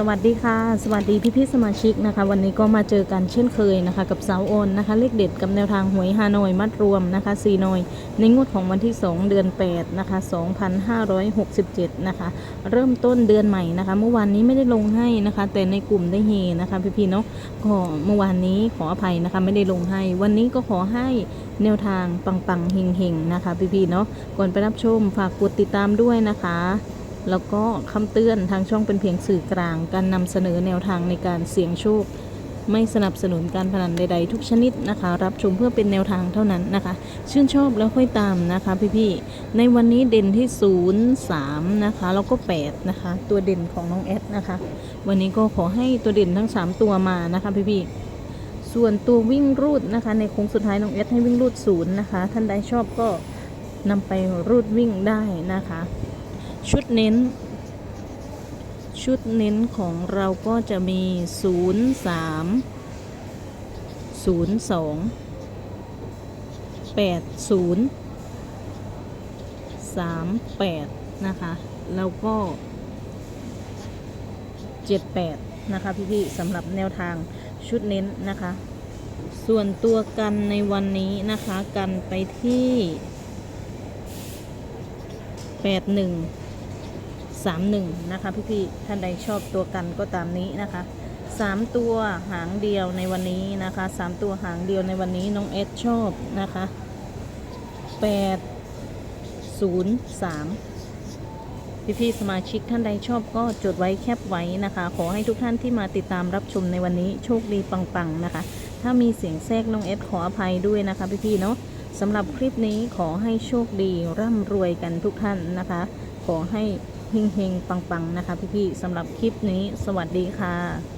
สวัสดีค่ะ สวัสดีพี่พี่สมาชิกนะคะ วันนี้ก็มาเจอกันเช่นเคยนะคะ กับสาวโอนนะคะ เลขเด็ดกับแนวทางหวยฮานอยมัดรวมนะคะซีนอยในงวดของวันที่ 2 เดือน 8 นะคะ 2567 นะคะ เริ่มต้นเดือนใหม่นะคะ เมื่อวานนี้ไม่ได้ลงให้นะคะ แต่ในกลุ่มได้เฮนะคะพี่พี่เนาะก็เมื่อวานนี้ขออภัยนะคะไม่ได้ลงให้ วันนี้ก็ขอให้แนวทางปังๆเฮงๆนะคะพี่พี่ๆเนาะก่อนไปรับชมฝากกดติดตามด้วยนะคะ แล้วก็คำเตือนทางช่องเป็นเพียงสื่อกลาง การนำเสนอแนวทางในการเสี่ยงโชค ไม่สนับสนุนการพนันใด ๆ ทุกชนิดนะคะ รับชมเพื่อเป็นแนวทางเท่านั้นนะคะ ชื่นชอบแล้วค่อยตามนะคะพี่ๆในวันนี้เด่นที่ 0 3 นะคะแล้วก็ 8 นะคะ ตัวเด่นของน้องแอดนะคะ วันนี้ก็ขอให้ตัวเด่นทั้ง 3 ตัวมานะคะพี่ๆส่วนตัววิ่งรูดนะคะ ในโค้งสุดท้ายน้องแอดให้วิ่งรูดศูนย์นะคะ ท่านใดชอบก็นำไปรูดวิ่งได้นะคะ ชุดเน้น ชุดเน้นของเราก็จะมี 0 3 0 2 8 0 3 8 นะคะ แล้วก็ 7 8 นะคะพี่ๆสำหรับแนวทางชุดเน้นนะคะ ส่วนตัวกันในวันนี้นะคะ กันไปที่ 81 สามหนึ่งนะคะพี่ๆท่านใดชอบตัวกันก็ตามนี้นะคะสามตัวหางเดียวในวันนี้นะคะสามตัวหางเดียวในวันนี้น้องเอสชอบนะคะแปดศูนย์สามพี่ๆสมาชิกท่านใดชอบก็จดไว้แคปไว้นะคะ ขอให้ทุกท่านที่มาติดตามรับชมในวันนี้โชคดีปังๆนะคะ ถ้ามีเสียงแทรกน้องเอสขออภัยด้วยนะคะพี่ๆเนาะสำหรับคลิปนี้ขอให้โชคดีร่ำรวยกันทุกท่านนะคะ ขอให้ เฮงๆ ปังๆ นะคะพี่ๆสำหรับคลิปนี้สวัสดีค่ะ